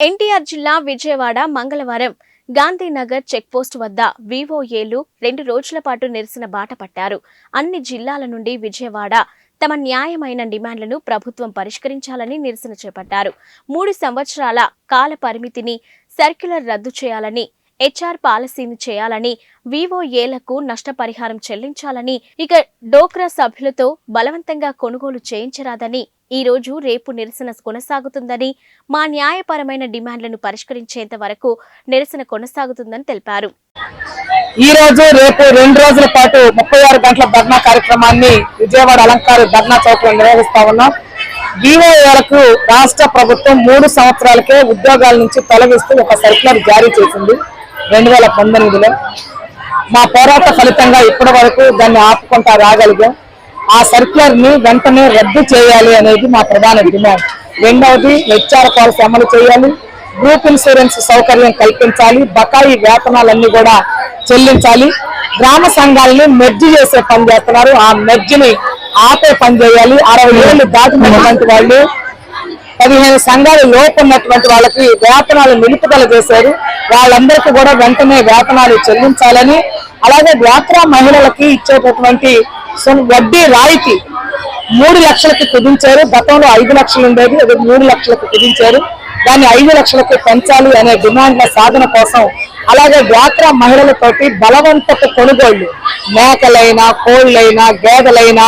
ఎన్టీఆర్ జిల్లా విజయవాడ మంగళవారం గాంధీనగర్ చెక్పోస్ట్ వద్ద వివోఏలు రెండు రోజుల పాటు నిరసన బాట పట్టారు. అన్ని జిల్లాల నుండి విజయవాడ తమ న్యాయమైన డిమాండ్లను ప్రభుత్వం పరిష్కరించాలని నిరసన చేపట్టారు. మూడు సంవత్సరాల కాల పరిమితిని సర్క్యులర్ రద్దు చేయాలని హెచ్ఆర్ పాలసీని చేయాలని వివోఏలకు నష్టపరిహారం చెల్లించాలని ఇక డోక్రా సభ్యులతో బలవంతంగా కొనుగోలు చేయించరాదని ఈ రోజు రేపు నిరసన కొనసాగుతుందని మా న్యాయపరమైన డిమాండ్లను పరిష్కరించేంత వరకు నిరసన కొనసాగుతుందని తెలిపారు. ఈ రోజు రేపు రెండు రోజుల పాటు ముప్పై ఆరు గంటల ధర్నా కార్యక్రమాన్ని విజయవాడ అలంకార ధర్నా చౌక్లో నిర్వహిస్తా ఉన్నాం. వివోఏలకు రాష్ట్ర ప్రభుత్వం మూడు సంవత్సరాలకే ఉద్యోగాల నుంచి తొలగిస్తూ ఒక సర్క్యులర్ జారీ చేసింది. రెండు వేల పంతొమ్మిదిలో మా పోరాట ఫలితంగా ఇప్పటి వరకు దాన్ని ఆపుకుంటా రాగలిగాం. ఆ సర్క్యులర్ని వెంటనే రద్దు చేయాలి అనేది మా ప్రధాన డిమాండ్. రెండవది హెచ్ఆర్ పాలసీ అమలు చేయాలి. గ్రూప్ ఇన్సూరెన్స్ సౌకర్యం కల్పించాలి. బకాయి వేతనాలన్నీ కూడా చెల్లించాలి. గ్రామ సంఘాలని మెర్జి చేసే పని చేస్తున్నారు. ఆ మెర్జిని ఆపే పని చేయాలి. అరవై ఏళ్ళు దాటినటువంటి వాళ్ళు పదిహేను సంఘాలు లోపు ఉన్నటువంటి వాళ్ళకి వేతనాలు నిలుపుదల చేశారు. వాళ్ళందరికీ కూడా వెంటనే వేతనాలు చెల్లించాలని అలాగే డ్వాక్రా మహిళలకి ఇచ్చేటటువంటి వడ్డీ రాయితీ మూడు లక్షలకి కుదించారు. గతంలో ఐదు లక్షలు ఉండేది అది మూడు లక్షలకు కుదించారు. దాన్ని ఐదు లక్షలకు పెంచాలి అనే డిమాండ్ల సాధన కోసం అలాగే డ్వాక్రా మహిళలతోటి బలవంతపు కొనుగోళ్ళు మేకలైనా కోళ్ళైనా గేదెలైనా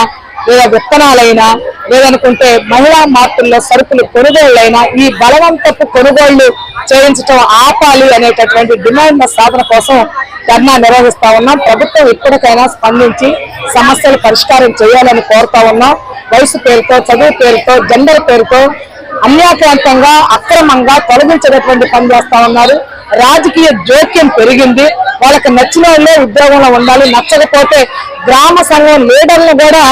లేదా విత్తనాలైనా లేదనుకుంటే మహిళా మార్పుల్లో సరుకులు కొనుగోళ్ళైనా ఈ బలవంతపు కొనుగోళ్ళు చేయించడం ఆపాలి అనేటటువంటి డిమాండ్ల సాధన కోసం ధర్నా నిర్వహిస్తా ఉన్నాం. ప్రభుత్వం ఇప్పటికైనా స్పందించి సమస్యలు పరిష్కారం చేయాలని కోరుతా ఉన్నాం. వయసు పేరుతో చదువు పేరుతో జెండర్ పేరుతో అన్యాక్రాంతంగా అక్రమంగా తొలగించేటటువంటి పని చేస్తా ఉన్నారు. రాజకీయ జోక్యం పెరిగింది. వాళ్ళకి నచ్చిన వాళ్ళే ఉద్యోగంలో ఉండాలి నచ్చకపోతే గ్రామ సంఘం లీడర్లు కూడా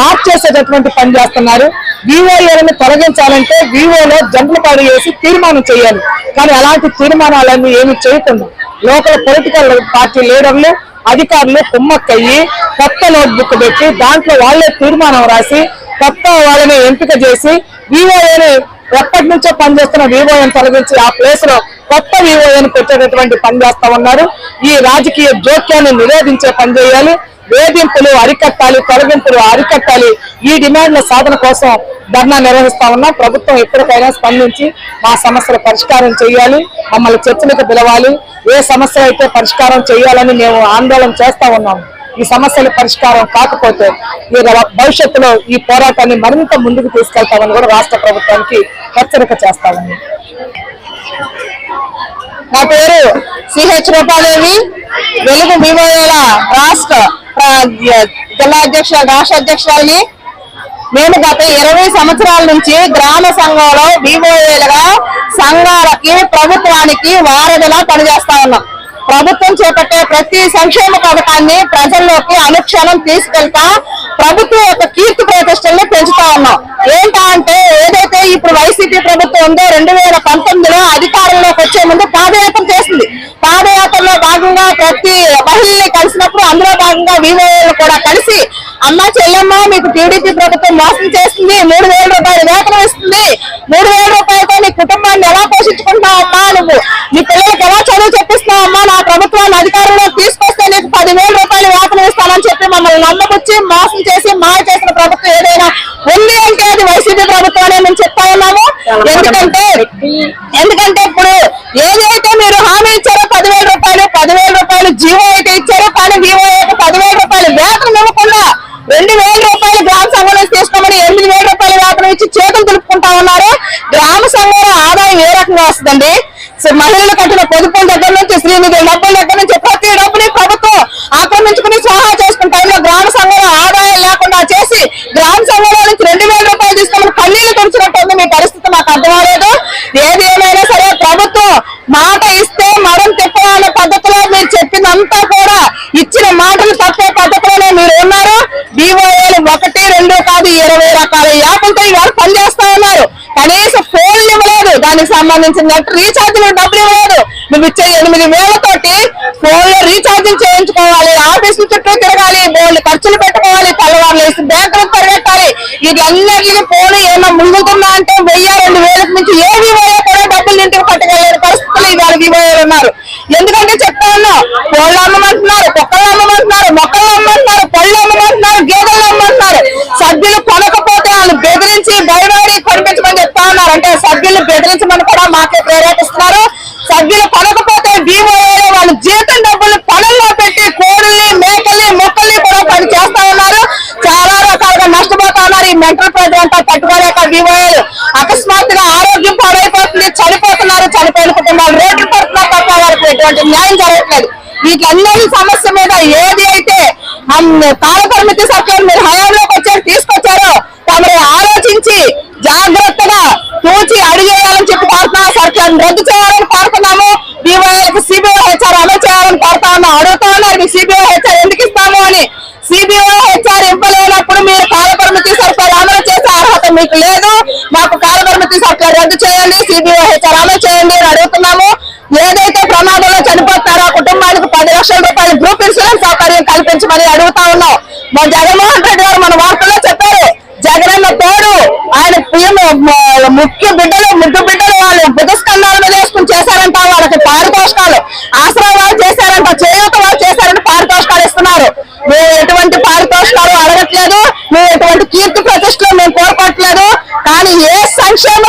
మార్చేసేటటువంటి పని చేస్తున్నారు. వివోఏలను తొలగించాలంటే వివోలో జంపులు పాడు చేసి తీర్మానం చేయాలి. కానీ అలాంటి తీర్మానాలన్నీ ఏమి చేయకుండా లోకల్ పొలిటికల్ పార్టీ లీడర్లు అధికారులు కుమ్మక్కయ్యి కొత్త నోట్బుక్ పెట్టి దాంట్లో వాళ్ళే తీర్మానం రాసి కొత్త వాళ్ళని ఎంపిక చేసి వివోఏని ఎప్పటి నుంచో పనిచేస్తున్న వివోఎన్ తొలగించి ఆ ప్లేస్లో కొత్త వివోఎన్ పెట్టేటటువంటి పని చేస్తా ఉన్నారు. ఈ రాజకీయ జోక్యాన్ని నిరోధించే పని చేయాలి. వేధింపులు అరికట్టాలి తొలగింపులు అరికట్టాలి. ఈ డిమాండ్ల సాధన కోసం ధర్నా నిర్వహిస్తా ఉన్నాం. ప్రభుత్వం ఎప్పటికైనా స్పందించి మా సమస్యల పరిష్కారం చేయాలి. మమ్మల్ని చర్చలకు పిలవాలి. ఏ సమస్య అయితే పరిష్కారం చేయాలని మేము ఆందోళన చేస్తా ఉన్నాము ఈ సమస్యల పరిష్కారం కాకపోతే ఈ భవిష్యత్తులో ఈ పోరాటాన్ని మరింత ముందుకు తీసుకెళ్తామని కూడా రాష్ట్ర ప్రభుత్వానికి హెచ్చరిక చేస్తామని. నా పేరు సిహెచ్ రూపాదేవి వెలుగు వివోఏల రాష్ట్ర జిల్లా అధ్యక్ష రాష్ట్ర అధ్యక్షురాలని. మేము గత ఇరవై సంవత్సరాల నుంచి గ్రామ సంఘంలో వివోఏలుగా సంఘాలకి ప్రభుత్వానికి వారధిలా పనిచేస్తా ఉన్నాం. ప్రభుత్వం చేపట్టే ప్రతి సంక్షేమ పథకాన్ని ప్రజల్లోకి అనుక్షణం తీసుకెళ్తా ప్రభుత్వం యొక్క కీర్తి ప్రతిష్టల్ని పెంచుతా ఉన్నాం. ఏంటా అంటే ఏదైతే ఇప్పుడు వైసీపీ ప్రభుత్వం ఉందో రెండు వేల పంతొమ్మిదిలో అధికారంలోకి వచ్చే ముందు పాదయాత్ర చేసింది. పాదయాత్రలో భాగంగా ప్రతి మహిళని కలిసినప్పుడు అందులో భాగంగా వీవోలు కూడా కలిసి అమ్మ చెల్లెమ్మ మీకు టీడీపీ ప్రభుత్వం మోసం చేస్తుంది మూడు వేల రూపాయలు వేతనం ఇస్తుంది. మూడు వేల రూపాయలతో నీ కుటుంబాన్ని ఎలా పోషించుకుంటావు అమ్మా నువ్వు? నీ పిల్లలకి ఎలా చదువు చెప్పిస్తున్నావు అమ్మా? నా ప్రభుత్వాన్ని అధికారంలో తీసుకొస్తే నీకు పదివేల రూపాయలు వేతనం ఇస్తానని చెప్పి మమ్మల్ని నమ్మకొచ్చి మోసం చేసి మాయ చేసిన ప్రభుత్వం ఏదైనా ఉంది అంటే అది వైసీపీ ప్రభుత్వం మేము చెప్తా ఉన్నాము. ఎందుకంటే ఎందుకంటే ఇప్పుడు ఏదైతే మీరు హామీ ఇచ్చారో పదివేల రూపాయలు పదివేల రూపాయలు జీవో అయితే ఇచ్చారో కానీ వివో అయితే పదివేల రూపాయలు వేతనం ఇవ్వకుండా రెండు వేల రూపాయలు గ్రామ సంఘం నుంచి తీసుకోమని ఎనిమిది వేల ఇచ్చి చేతులు తెలుపుకుంటా ఉన్నారు. గ్రామ సంఘంలో ఆదాయం ఏ రకంగా వస్తుందండి? మహిళలు కట్టిన పొదుపుల దగ్గర నుంచి శ్రీనిధి డబ్బుల దగ్గర నుంచి ప్రతి డబ్బుని ప్రభుత్వం ఆక్రమించుకుని స్వాహా చేసుకున్న టైంలో గ్రామ సంఘంలో ఆదాయం లేకుండా చేసి గ్రామ సంఘంలో నుంచి రెండు వేల రూపాయలు తీసుకోమని కన్నీళ్ళు తుడిచినట్టు ఉంది మీ పరిస్థితి మాకు అర్థం అవ్వలేదు ఏది ఏమైనా సరే ప్రభుత్వం మాట ఇస్తే మరం తిప్పాలనే పద్ధతిలో మీరు చెప్పిందంతా కూడా ఇచ్చిన మాటలు తప్పే పద్ధతిలోనే మీరు ఉన్నారు డిఓఏలు ఒకటి రెండు కాదు ఇరవై రకాల యాప్లతో పని చేస్తా ఉన్నారు. కనీసం ఫోన్లు ఇవ్వలేదు. దానికి సంబంధించిన నెట్ రీఛార్జ్ డబ్బులు ఇవ్వలేదు. నువ్వు ఇచ్చే ఎనిమిది వేలతోటి ఫోన్లో రీఛార్జింగ్ చేయించుకోవాలి. ఆఫీసుల చుట్టూ తిరగాలి. బోర్డు ఖర్చులు పెట్టుకోవాలి. తెల్లవారులు వేసి బ్యాంకులకు పరిగెట్టాలి వీటన్నిటికీ ఫోన్ ఏమన్నా ముందుకున్నా అంటే వెయ్యి రెండు వేలకు మించి ఏవి కూడా డబ్బులు ఇంటికి గీరు ఉన్నారు. ఎందుకంటే చెప్తా ఉన్నా ఫోన్లు అమ్మమంటున్నారు కుక్కలు అమ్మమంటున్నారు మొక్కలు అమ్మమంటున్నారు పళ్ళు అమ్మమంటున్నారు గేదెలు అమ్మమంటున్నారు సభ్యులు కొనకపోతే వాళ్ళు బెదిరించి భయపడి కొనిపించమని చెప్తా ఉన్నారు అంటే బెదిరించమని కూడా మాకే ప్రేరేపిస్తున్నారు. సభ్యులు కొనకపోతే బీఓఏ వాళ్ళు జీతం డబ్బులు పనుల్లో పెట్టి కోడుల్ని మేకల్ని మొక్కల్ని కూడా పని చేస్తా ఉన్నారు చాలా రకాలుగా నష్టపోతా ఉన్నారు ఈ మెంటల్ ప్రజలు అంతా పట్టుకోలేక బీఓఏలు అకస్మాత్తుగా ఆరోగ్యం పాడైపోతుంది చనిపోతున్నారు. చనిపోయిన కుటుంబాలు రోడ్లు పడుతున్నారు తప్ప వారికి ఎటువంటి న్యాయం జరగట్లేదు. వీటన్నిటి సమస్య మీద ఏది అయితే కాలపరిమితి సర్కారు మీరు హయాం వచ్చారు తీసుకొచ్చారో తమరు ఆలోచించి జాగ్రత్తగా తూచి అడిగేయాలని చెప్పి కోరుతున్నాం సర్కార్ రద్దు చేయాలని కోరుతున్నాము బీవైఎల్కి సిబిఐ హెచ్ఆర్ అమలు చేయాలని కోరుతా ఉన్నాం అడుగుతా ఉన్నారు మీ సిబిఐ హెచ్ఆర్ ఎందుకు ఇస్తాము అని సిబిఐ హెచ్ఆర్ ఇవ్వలేనప్పుడు మీరు కాలపరిమితి సర్కార్ అమలు చేసే అర్హత మీకు లేదు. మాకు కాలపరిమితి సర్కార్ రద్దు చేయండి సిబిఐహెచ్ఆర్ అమలు చేయండి అని అడుగుతున్నాము. ఏదైతే ప్రమాదంలో చనిపోతారో ఆ కుటుంబానికి పది లక్షల రూపాయల గ్రూప్ ఇన్సూరెన్స్ సౌకర్యం కల్పించమని అడుగుతా ఉన్నాం. మన జగన్మోహన్ రెడ్డి గారు మన వార్తల్లో చెప్పారు. జగనన్న తోడు ఆయన పిఎం ముఖ్య బిడ్డలు ముద్దు బిడ్డలు వాళ్ళు బుధస్కంధాల మీద వేసుకుని చేశారంట వాళ్ళకి పారితోషికాలు ఆశ్రమ వాళ్ళు చేశారంట చేయూత వాళ్ళు చేశారంట పారితోషికాలు ఇస్తున్నారు మేము ఎటువంటి పారితోషికాలు అడగట్లేదు మేము ఎటువంటి కీర్తి ప్రతిష్టలు మేము కోరుకోవట్లేదు కానీ ఏ సంక్షేమ పథకం